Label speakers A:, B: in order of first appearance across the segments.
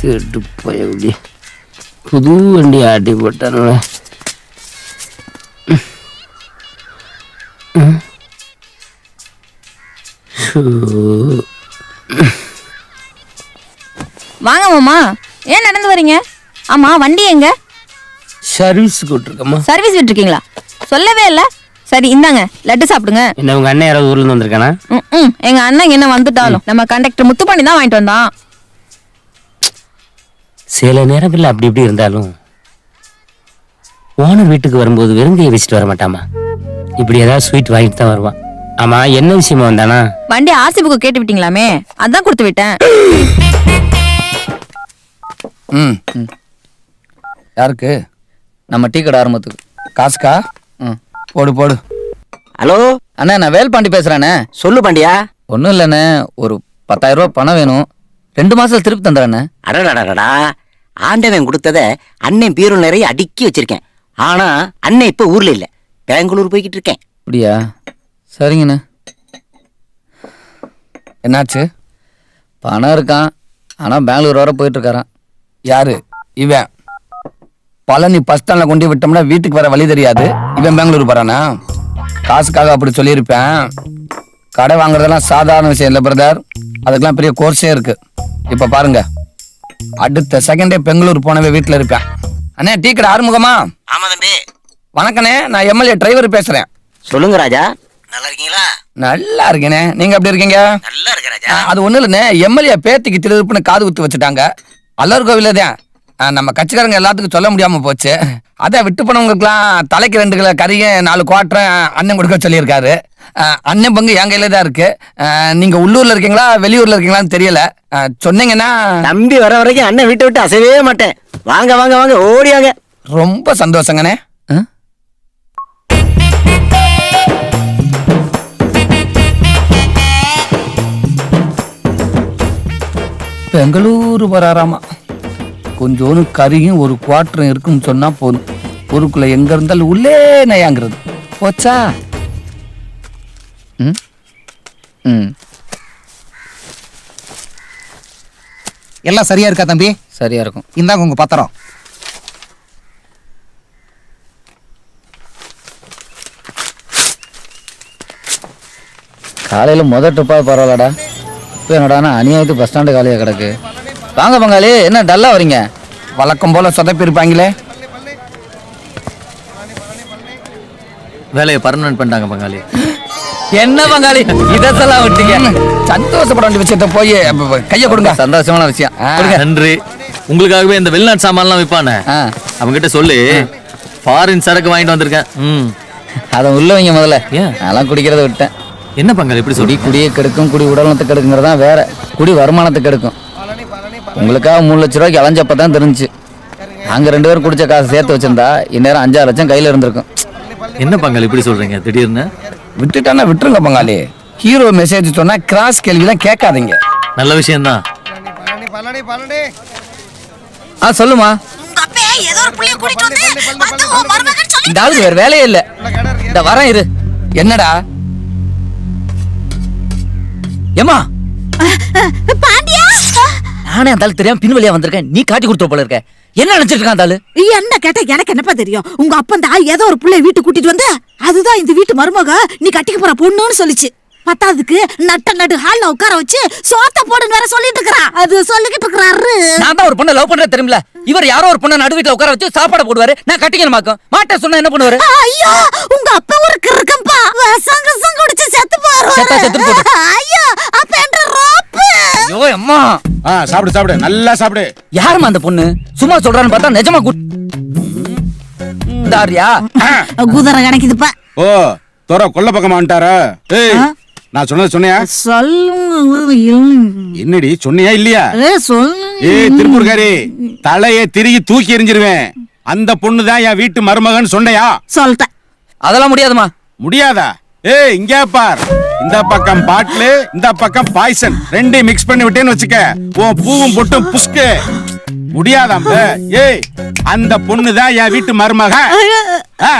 A: திருட்டு போய் புது வண்டி ஆட்டி போட்டானுல
B: வாங்க மாமா. ஏன் நடந்து வரீங்க? ஆமா வண்டி எங்க?
A: சர்வீஸ் கூட்டிருக்கம்மா
B: சர்வீஸ் விட்டுருக்கீங்களா? சொல்லவே இல்ல. சரி இந்தாங்க. லட்டு சாப்பிடுங்க.
A: என்ன உங்க அண்ணன் யாராவது ஊர்ல இருந்து வந்திருக்கானா?
B: ம், எங்க அண்ணன் என்ன வந்துட்டாலும் நம்ம கண்டக்டர் முத்து பண்ணி தான் வாங்கிட்டு வந்தான்.
A: சில நேரத்தில் அப்படி இப்படி இருந்தாலும் ஓனர் வீட்டுக்கு வரும்போது வெறுங்கையை வச்சுட்டு வர மாட்டாமா? இப்படி ஏதாவது ஸ்வீட் வாங்கிட்டு தான் வருவான். ஆமா என்ன விஷயமா வந்தானா?
B: வண்டி ஆர்சி புக்கு கேட்டு விட்டீங்களாமே? அதான் கொடுத்து விட்டேன்.
C: ம் ம். யாருக்கு?
D: நம்ம டீ கடை ஆரம்பத்துக்கு.
C: காசுக்கா?
D: ம்.
C: போடு போடு.
E: ஹலோ?
D: அண்ணா நான் வேல்பாண்டி பேசுறேண்ணே.
E: சொல்லு பாண்டியா.
D: ஒன்றும் இல்லைண்ணே ஒரு பத்தாயிரம் ரூபாய் பணம் வேணும். ரெண்டு மாசத்துல திருப்பி தந்துடுறேண்ணே.
E: அடடடடா ஆண்டவன் கொடுத்தத அண்ணன் பீரோ நிறைய அடுக்கி வச்சிருக்கேன். ஆனா அண்ணன் இப்ப ஊர்ல இல்ல. பெங்களூர் போய்கிட்டு இருக்கேன்.
D: அப்படியா? சரிங்கண்ணா.
C: என்னாச்சு?
D: பணம் இருக்கான். ஆனால் பெங்களூர் வர போயிட்டு இருக்காரான்
C: யாரு? இவன். பழனி பஸ் ஸ்டாண்ட்ல கொண்டு விட்டோம்னா வீட்டுக்கு வர வழி தெரியாது. இவன் பெங்களூர் போறானா? காசுக்காக அப்படி சொல்லியிருப்பேன். கடை வாங்குறதெல்லாம் சாதாரண விஷயம் இல்லை பிரதர் அதுக்கெல்லாம் பெரிய கோர்ஸே இருக்கு. இப்போ பாருங்க. அடுத்த செகண்டே பெங்களூர் போனவே வீட்டுல இருப்பேன் அண்ணே டீ கடை ஆறுமுகமா?
E: ஆமா தம்பி.
C: வணக்கண்ணே நான் எம்எல்ஏ டிரைவர் பேசுறேன்.
E: சொல்லுங்க ராஜா. நல்லா இருக்கீங்களா?
C: நல்லா இருக்கேனே நீங்க எப்படி இருக்கீங்க?
E: நல்லா இருக்க
C: ஆ,
E: ராஜா
C: அது ஒண்ணு இல்லைண்ணே எம்எல்ஏ பேத்திக்கு திருப்புன்னு காது குத்து வச்சுட்டாங்க. அல்லர் கோவில தான். ஆ, நம்ம கட்சிக்காரங்க எல்லாத்துக்கும் சொல்ல முடியாம போச்சு. அதான் விட்டு போனவங்களுக்குலாம் தலைக்கு ரெண்டு கிலோ கறியும் நாலு குவாட்டரும் அண்ணன் கொடுக்க சொல்லியிருக்காரு. அண்ணன் பங்கு என் கையில தான் இருக்கு. நீங்க உள்ளூர்ல இருக்கீங்களா வெளியூர்ல இருக்கீங்களான்னு தெரியல. சொன்னீங்கன்னா
E: தம்பி வர வரைக்கும் அண்ணன் வீட்டை விட்டு அசையவே மாட்டேன். வாங்க வாங்க வாங்க ஓடியாங்க.
C: ரொம்ப சந்தோஷங்கண்ணே? பெங்களூரு வராராமா கொஞ்சோண்டு கறியும் ஒரு குவாட்டரும் இருக்குன்னு சொன்னா போதும். ஊருக்குள்ள எங்க இருந்தாலும் உள்ளே நயாங்கிறது. போச்சா?
D: ம்? ம்.
F: எல்லாம் சரியா இருக்கா தம்பி?
D: சரியா இருக்கும்.
F: இந்தாங்க உங்க பத்திரம்.
D: காலையில் முதல் ட்ரிப்பாக பரவாயில்லடா. இப்போ என்னடானா அநியாயத்து பஸ் ஸ்டாண்டு காலியாக கிடக்கு. வாங்க பங்காளி என்ன டல்லாக வரீங்க
C: வழக்கம் போல சொதப்பி இருப்பாங்களே
G: வேலையை பர்மனன்ட் பண்ணிட்டாங்க பங்காளி.
D: என்ன பங்காளி? இதெல்லாம் விட்டீங்க.
C: சந்தோஷப்பட வேண்டிய விஷயத்த போய் கைய கொடுங்க.
D: சந்தோஷமான விஷயம்.
G: நன்றி. உங்களுக்காகவே இந்த வெளிநாட்டு சாமான்லாம் விற்பானே?
D: ஆ.
G: அவங்ககிட்ட சொல்லி ஃபாரின் சரக்கு வாங்கிட்டு வந்திருக்கேன். ம்.
D: அதை உள்ள வைங்க முதல்ல? அதெல்லாம் குடிக்கிறத விட்டேன்.
G: என்ன பங்காளி இப்படி சொல்லி
D: குடியை கெடுக்கும் குடி உடல்நலத்தை கெடுக்குங்கிறதா வேற. குடி வருமானத்தை கெடுக்கும். உங்களுக்காக மூணு லட்ச ரூபாய்க்கு அலைஞ்சப்ப தான் தெரிஞ்சு. நாங்க ரெண்டு பேரும் குடிச்ச காசு சேர்த்து வச்சிருந்தா இந்நேரம் அஞ்சாறு லட்சம் கையில இருந்திருக்கும்.
G: என்ன பங்காளி இப்படி சொல்றீங்க? திடீர்னு?
C: விட்டுட்டானா விட்டுருங்க பங்காளி. ஹீரோ மெசேஜ் சொன்னா கிராஸ் கேள்விலாம் கேட்காதீங்க.
G: நல்ல விஷயம்தான்.
D: ஆ சொல்லுமா. ஆளுக்கு வேற வேலையே இல்ல. இந்த வரேன் இரு.
C: என்னடா?
D: ஏமா
H: பாண்டியா?
D: நானே அந்த தெரியாம பின் வழியா வந்திருக்கேன். நீ காட்டி கொடுத்துற போல இருக்க. என்ன நினைச்சிட்டு இருக்கான் அந்த
H: என்ன கேட்டா எனக்கு என்னப்பா தெரியும்? உங்க அப்பன் தான் ஏதோ ஒரு புள்ளைய வீட்டு கூட்டிட்டு வந்து அதுதான் இந்த வீட்டு மருமக நீ கட்டிக்க போற பொண்ணுன்னு சொல்லிச்சு. பத்தாவதுக்கு நட்ட நடு ஹால்ல உட்கார வச்சு சோத்த போடுன்னு வேற சொல்லிட்டு இருக்கறா. அது சொல்லிக்கிட்டு இருக்கறாரு.
D: நான் தான் ஒரு பொண்ணை லவ் பண்றது தெரியுமில. இவர் யாரோ ஒரு பொண்ணை நடு வீட்டுல உட்கார வச்சு சாப்பாடு போடுவாரு. நான் கட்டிக்கணுமாக்கும் மாட்டேன் சொன்னா என்ன பண்ணுவாரு?
H: ஐயோ உங்க அப்பா ஒரு கிறுக்கம்பா விஷம் கிசம் குடிச்சு செத்து
D: செத்தா
H: போறாரு
D: போட்டும்.
H: ஐயோ அப்ப என்ற ரோப்பு
D: ஐயோ அம்மா.
I: ஆ சாப்பிடு சாப்பிடு. நல்லா சாப்பிடு.
D: யாரும்மா அந்த பொண்ணு? சும்மா சொல்றான்னு பார்த்தா நிஜமா கூட் தாரியா
H: குதிரை கிடைக்குதுப்பா
I: ஓ தோற கொல்ல பக்கமா வந்துட்டாரா? ஏய் நான் சொன்னது சொன்னியா?
H: சொல்லுங்க
I: என்னடி சொன்னியா இல்லையா?
H: சொல்லுங்க.
I: ஏய் திருப்பூர்காரி தலையை திருகி தூக்கி எறிஞ்சிருவேன். அந்த பொண்ணு தான் என் வீட்டு மருமகன் சொன்னையா?
H: சொல்லிட்டேன்.
D: அதெல்லாம் முடியாதுமா
I: முடியாதா? ஏய் இங்க பார். இந்த பக்கம் பாட்டிலு இந்த பக்கம் பாய்சன். ரெண்டையும் மிக்ஸ் பண்ணி விட்டேன்னு வச்சுக்க உன் பூவும் பொட்டும் புஷ்கு. முடியாதாம் ஏய் அந்த பொண்ணு தான் என் வீட்டு மருமக. ஆ,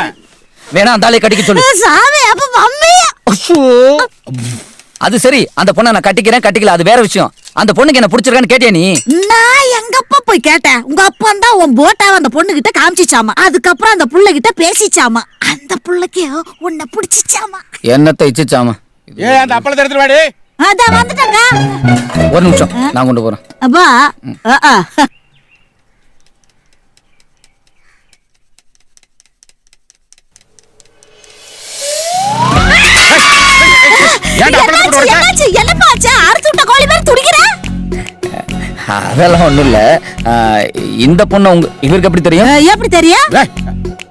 D: வேணா அந்த ஆளை கட்டிக்க சொல்லு.
H: சாமி அப்ப மம்மி.
D: அது சரி அந்த பொண்ணை நான் கட்டிக்கிறேன் கட்டிக்கல அது வேற விஷயம். அந்த பொண்ணுக்கு என்ன பிடிச்சிருக்கான்னு கேட்டியா நீ?
H: நான் எங்க அப்பா போய் கேட்டேன். உங்க அப்பா தான் உன் போட்டாவை அந்த பொண்ணு கிட்ட காமிச்சிச்சாமா? அதுக்கப்புறம் அந்த புள்ள கிட்ட பேசிச்சாமா? அந்த புள்ளைக்கு உன்னை பிடிச்சிச்சாமா?
D: என்னத்தை இச்சுச்சாமா?
I: ஏ அந்த அப்பளத்தை எடுத்துட்டு வாடி
H: அதான் வந்துட்டாங்க
D: ஒரு நிமிஷம் நான் கொண்டு போறேன்
H: அப்பா ஆ,
D: அதெல்லாம் ஒண்ணும் இல்ல இந்த பொண்ணு உங்க இவருக்கு எப்படி தெரியும்
H: எப்படி தெரியும்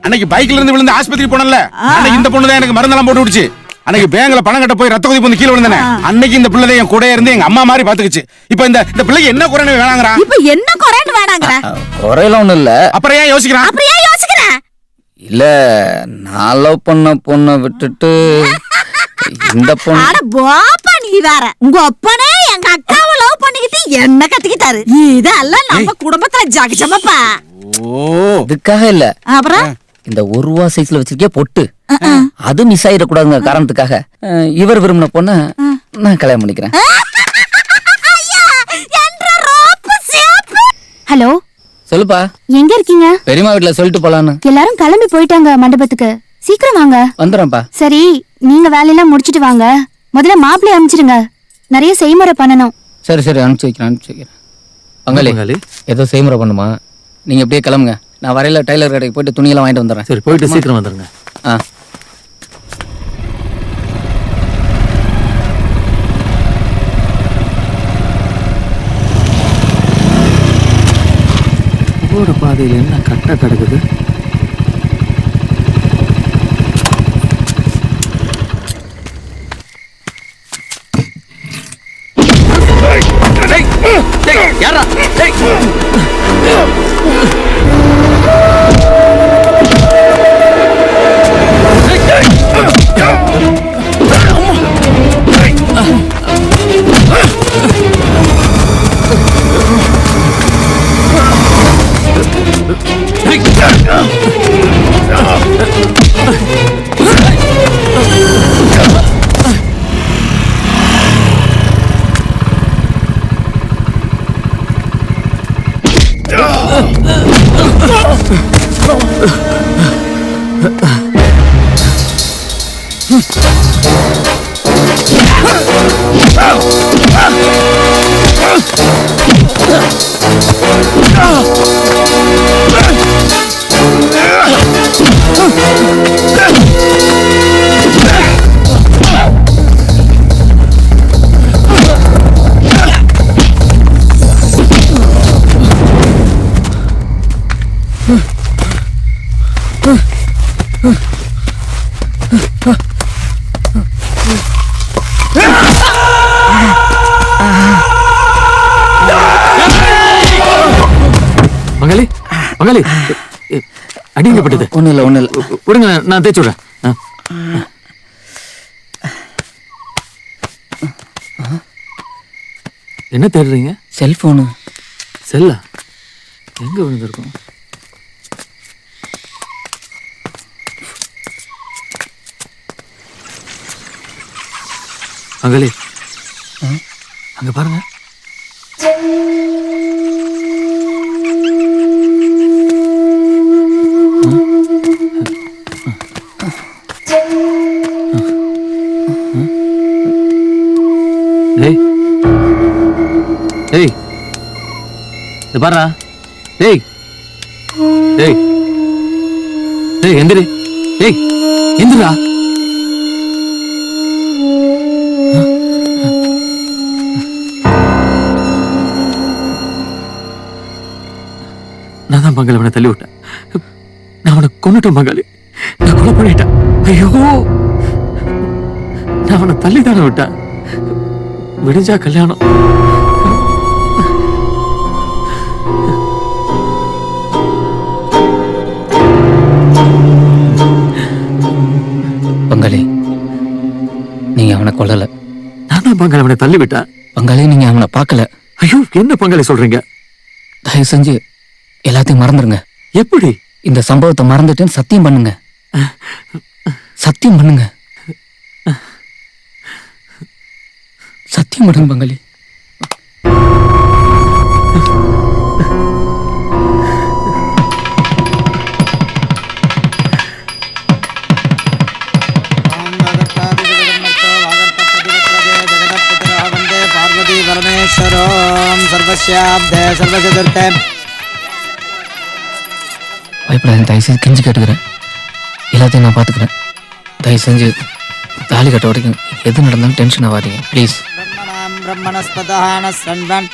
I: அன்னைக்கு பைக்ல இருந்து விழுந்து ஆஸ்பத்திரி போனல இந்த பொண்ணு தான் எனக்கு மருந்தெல்லாம் போட்டு விடுச்சு அன்னைக்கு பேங்க்ல பணம் கட்ட போய் ரத்த கொதிப்பு வந்து கீழே விழுந்தானே. அன்னைக்கு இந்த பிள்ளை என் கூட இருந்து எங்க அம்மா மாதிரி பாத்துக்குச்சு இப்போ இந்த இந்த பிள்ளைக்கு என்ன குறைன்னு வேணாங்கிறான்
H: இப்ப என்ன குறைன்னு வேணாங்கிற
D: ஆ, குறையெல்லாம் ஒண்ணும் இல்ல.
I: அப்புறம் ஏன் யோசிக்கிறான்?
H: அப்புறம் ஏன் யோசிக்கிற?
D: இல்ல நான் லவ் பண்ண பொண்ணை விட்டுட்டு இந்த பொண்ணு
H: அட போப்பா நீ வேற. உங்க அப்பனே எங்க அக்காவை லவ் பண்ணிக்கிட்டு என்ன கத்திக்கிட்டாரு? இதெல்லாம் நம்ம குடும்பத்துல ஜகஜமப்பா.
I: ஓ
D: இதுக்காக இல்ல.
H: அப்புறம்?
D: இந்த ஒரு ரூபா சைஸ்ல வச்சிருக்கே பொட்டு. அது மிஸ் ஆயிடக்கூடாதுங்க காரணத்துக்காக. இவர் விரும்பின பொண்ண நான் கல்யாணம் பண்ணிக்கிறேன்.
H: ஐயா, என்ற ரோப்பு சேப்பு.
B: ஹலோ.
D: சொல்லுப்பா.
B: எங்க இருக்கீங்க?
D: பெரியம்மா வீட்டுல சொல்லிட்டு போலான்னு.
B: எல்லாரும் கிளம்பி போயிட்டாங்க மண்டபத்துக்கு. சீக்கிரம் வாங்க.
D: வந்துடுறேன்ப்பா.
B: சரி நீங்க வேலையெல்லாம் முடிச்சிட்டு வாங்க. முதல்ல மாப்பிள்ளை அனுப்பிச்சிடுங்க நிறைய செய்முறை பண்ணணும்.
D: சரி சரி அனுப்பிச்சு வைக்கிறேன் அனுப்பிச்சு வைக்கிறேன். பங்காளி. ஏதோ செய்முறை பண்ணுமா? நீங்க அப்படியே கிளம்புங்க. நான் வரையில டைலர் கடைக்கு போயிட்டு துணியெல்லாம் வாங்கிட்டு வந்துடுறேன்
G: சரி போயிட்டு சீக்கிரம் வந்துருங்க
D: ஆ
G: போற பாதையில என்ன கட்ட கிடக்குது பங்காளி பங்காளி எ- அடிங்கப்பட்டது
D: ஒண்ணும் இல்ல ஒண்ணும் இல்ல.
G: விடுங்க நான் தேய்ச்சி விடுறேன். என்ன தேடுறீங்க?
D: செல்போனு
G: செல்லா? எங்க விழுந்திருக்கும்? அங்கலே. அங்க பாருங்க. டேய் இது பாருடா. டேய் டேய் டேய் எந்திரி. டேய் எந்திரா பங்காளி அவனை தள்ளி விட்டேன் நான் அவனை கொண்டுட்டேன் பங்காளி நான் கொலை பண்ணிட்டேன். ஐயோ. நான் அவனை தள்ளி தானே விட்டேன். விடிஞ்சா கல்யாணம்.
D: பங்காளி நீங்க அவனை கொல்லல.
G: நான் தான் பங்காளி அவனை தள்ளி விட்டேன்
D: பங்காளி நீங்க அவனை பார்க்கல.
G: ஐயோ என்ன பங்காளி சொல்றீங்க?
D: தயவு செஞ்சு எல்லாத்தையும் மறந்துருங்க.
G: எப்படி?
D: இந்த சம்பவத்தை மறந்துட்டுன்னு சத்தியம் பண்ணுங்க. சத்தியம் பண்ணுங்க. சத்தியம் பண்ணுங்க பங்காளி.
C: சர்வசியாப்தே சர்வசதுர்த்தே.
D: பயப்படாதீங்க தயவு செஞ்சு கெஞ்சி கேட்டுக்கிறேன் எல்லாத்தையும் நான் பார்த்துக்கிறேன். தயவு செஞ்சு தாலி கட்ட வரைக்கும் எது நடந்தாலும் டென்ஷன் ஆகாதீங்க ப்ளீஸ்
C: பிரம்மணஸ்பதான சண்பன்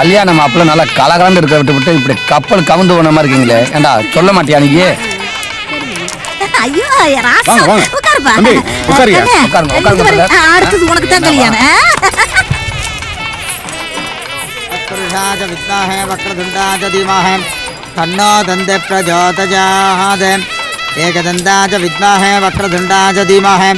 F: கல்யாணம் மாப்பிள்ள நல்லா கலகலன்னு இருக்க விட்டு விட்டு இப்படி கப்பல் கவுந்து போன மாதிரி இருக்கீங்களே ஏண்டா சொல்ல மாட்டியா நீ
H: ஐயோ ராசா
I: வாங்க, வாங்க.
H: உட்காருப்பா
I: தம்பி, உட்காருங்க.
H: அண்ணே,
F: உட்காருங்க,
H: இங்க
F: உட்காருங்க,
H: பாரு.
F: brother.
H: ஆ, அடுத்தது உனக்கு தான் கல்யாணம்
C: पुरुषाच विद्महे वक्रतुण्डाच धीमहि तन्नो दन्ते प्रचोदयात् एकदन्ताच विद्महे वक्रतुण्डाच धीमहि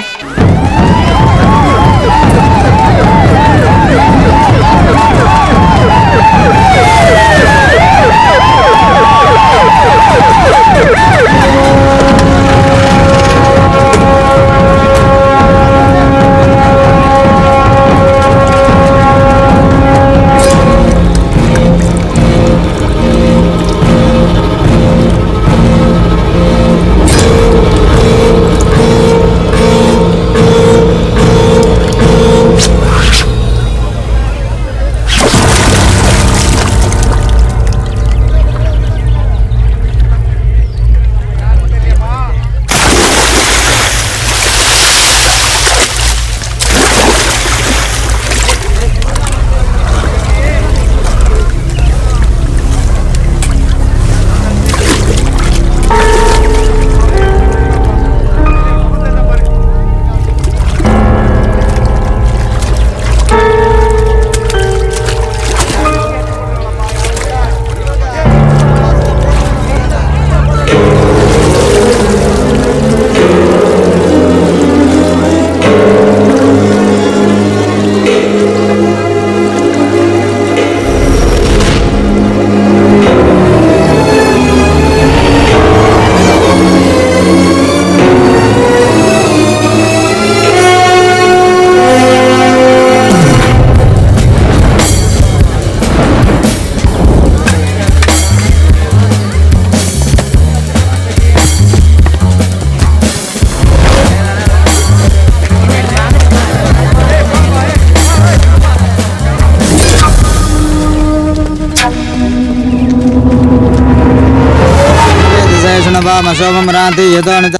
C: दिशेषणवामशोभं राति यतो नित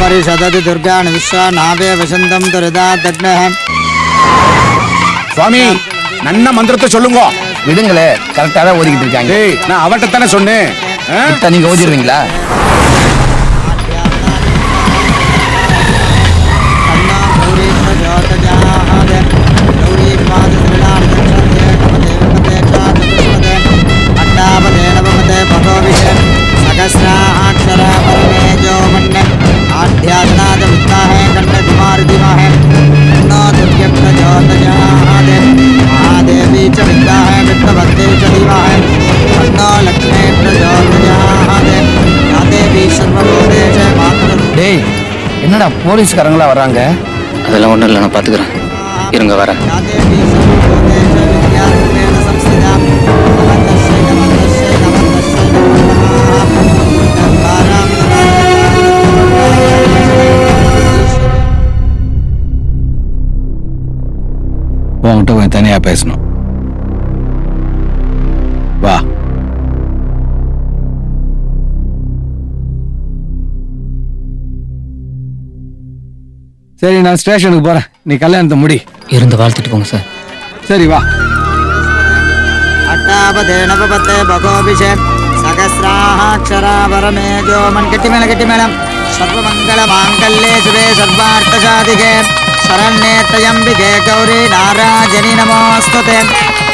C: परिषदति दुर्गान् विश्वा नावे वसन्तं दुरिदा दग्नः
I: சுவாமி நன்ன மந்திரத்தை சொல்லுங்க
F: விடுங்களே கரெக்டா தான் ஓதிக்கிட்டு இருக்காங்க
I: டேய் நான் அவட்ட தானே சொன்னேன் ஆ?
F: விட்டா நீங்க ஓதிடுவீங்களா போலீஸ்காரங்களா வர்றாங்க?
D: அதெல்லாம் ஒன்றும் இல்லை நான் பார்த்துக்கிறேன் இருங்க வரேன்.
F: சரி நான் ஸ்டேஷனுக்கு போறேன். நீ கல்யாணத்தை முடி.
D: இருந்து வாழ்த்துட்டு போங்க சார்.
F: சரி வா. பிரஜாபதே நவபத்தே பகோபிஷே சகசிராட்சராபரமேஜோ மண் கெட்டி மேல கெட்டி மேலம் சர்வமங்கல மாங்கல்யே சுரே சர்வார்த்த சாதிகே சரண்யே தயம்பிகே கௌரி நாராஜனி நமோஸ்துதே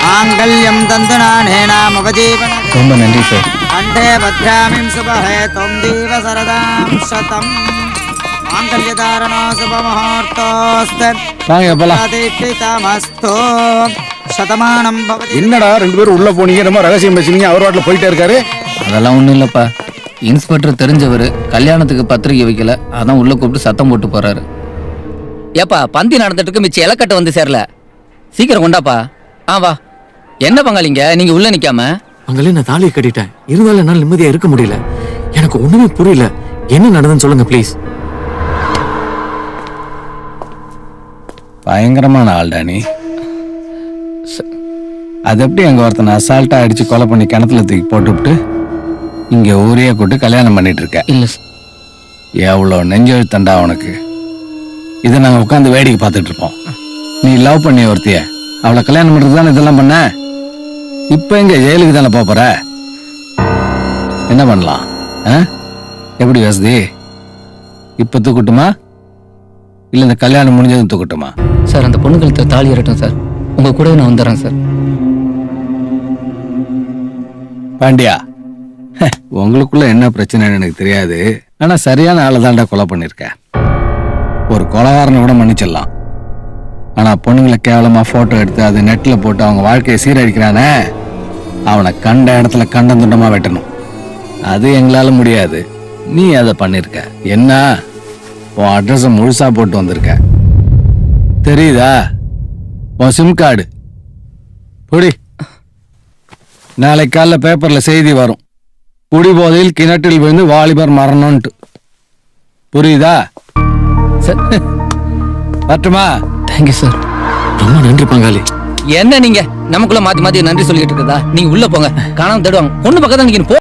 F: மாங்கல்யம் தந்து நானேனாமவஜீவன
D: ரொம்ப நன்றி சார்.
F: கண்டே பத்ராமிம் சுபஹே. தொம் தீவ சரதாம் சதம். மாங்கல்யதாரணோ சுபமுகூர்த்தோஸ்தே
J: வாங்க போலாம்.
F: அதிஷ்டிதமஸ்து சதமானம் பவதி.
I: என்னடா ரெண்டு பேரும் உள்ள போனீங்க ரொம்ப ரகசியம் பேசுனீங்க அவர் வாட்டில் போயிட்டே இருக்காரு.
D: அதெல்லாம் ஒன்றும் இல்லைப்பா. இன்ஸ்பெக்டர் தெரிஞ்சவர் கல்யாணத்துக்கு பத்திரிக்கை வைக்கல அதான் உள்ள கூப்பிட்டு சத்தம் போட்டு போறாரு. ஏப்பா பந்தி நடந்துட்டு இருக்கு மிச்சம் இலக்கட்டை வந்து சேரல. சீக்கிரம் கொண்டாப்பா. ஆ வா. என்ன பங்காளிங்க நீங்க உள்ள நிக்காம?
G: அங்கே நான் தாலியை கட்டிட்டேன். இருந்தாலும் என்னால் நிம்மதியா இருக்க முடியல. எனக்கு ஒண்ணுமே புரியல. என்ன நடந்ததுன்னு சொல்லுங்க ப்ளீஸ்
J: பயங்கரமான ஆள்டா நீ அது எப்படி அங்க ஒருத்தனை அசால்ட்டா அடிச்சு கொலை பண்ணி கிணத்துல தூக்கி போட்டுவிட்டு இங்க ஊரையே கூட்டு கல்யாணம் பண்ணிட்டு இருக்க?
G: இல்ல சார்
J: எவ்வளோ நெஞ்செழுத்தண்டா உனக்கு? இதை நாங்க உட்காந்து வேடிக்கை பார்த்துட்டு இருப்போம். நீ லவ் பண்ணி ஒருத்திய அவளை கல்யாணம் பண்றது தானே இதெல்லாம் பண்ண? இப்போ எங்க ஜெயிலுக்கு தானே போப் போற? என்ன பண்ணலாம்? ஆ? எப்படி வசதி? இப்ப தூக்கட்டுமா? இல்ல இந்த கல்யாணம் முடிஞ்சதும் தூக்கட்டுமா?
D: சார் அந்த பொண்ணு கழுத்தில் தாலி ஏறட்டும் சார். உங்க கூட நான் வந்துடுறேன் சார்.
J: பாண்டியா ஹ, உங்களுக்குள்ள என்ன பிரச்சனைன்னு எனக்கு தெரியாது. ஆனா சரியான ஆளை தாண்டா கொலை பண்ணிருக்க. ஒரு கொலகாரனை கூட மன்னிச்சிடலாம். ஆனா பொண்ணுங்களை கேவலமா போட்டோ எடுத்து அது நெட்ல போட்டு அவங்க வாழ்க்கையை சீரழிக்கிறானே அவனை கண்ட இடத்துல கண்டம் துண்டமா வெட்டணும். அது எங்களால முடியாது. நீ அதை பண்ணிருக்க. என்ன? உன் அட்ரஸை முழுசா போட்டு வந்திருக்க. தெரியுதா? உன் சிம் கார்டு புடி. நாளை காலைல பேப்பர்ல செய்தி வரும். குடிபோதையில் கிணற்றில் விழுந்து வாலிபர் மரணம்ட்டு புரியுதா?
D: சார்.
J: வரட்டுமா?
G: தேங்க்யூ சார் ரொம்ப நன்றி பங்காளி.
D: என்ன நீங்க? நமக்குள்ள மாத்தி மாத்தி நன்றி சொல்லிட்டு இருக்கதா? நீங்க உள்ள போங்க. காணாம தேடுவாங்க. பொண்ணு பக்கத்துல நீங்க